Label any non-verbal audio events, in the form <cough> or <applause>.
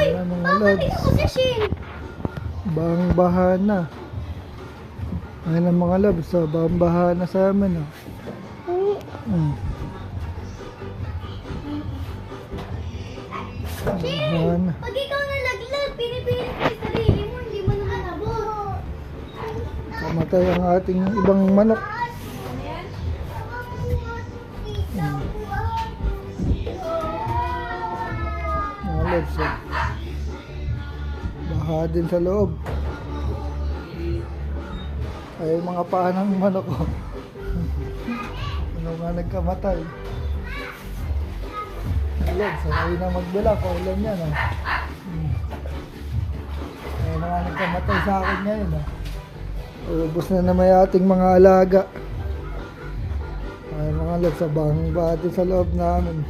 Mga Papa, lods. Shin. Bang bahana. Ayun ang mga labs, so bang bahana sa amin. Oh. Hmm. Bahana. Pag ikaw nalaglag, pinipilit mo yung sarili mo, hindi mo naman abot. Kamatay ang ating ibang manok. Hmm. Mga labs, oh. Baha din sa loob. Ay, mga paa ng manok ko. <laughs> ano nga nagkamatay. Alam, sanay na magbila. Paulan yan, ah. Hmm. Ay, mga nagkamatay sa akin ngayon, ah. Ubus na naman yung ating mga alaga. Ay, mga lods, abang bati sa loob namin.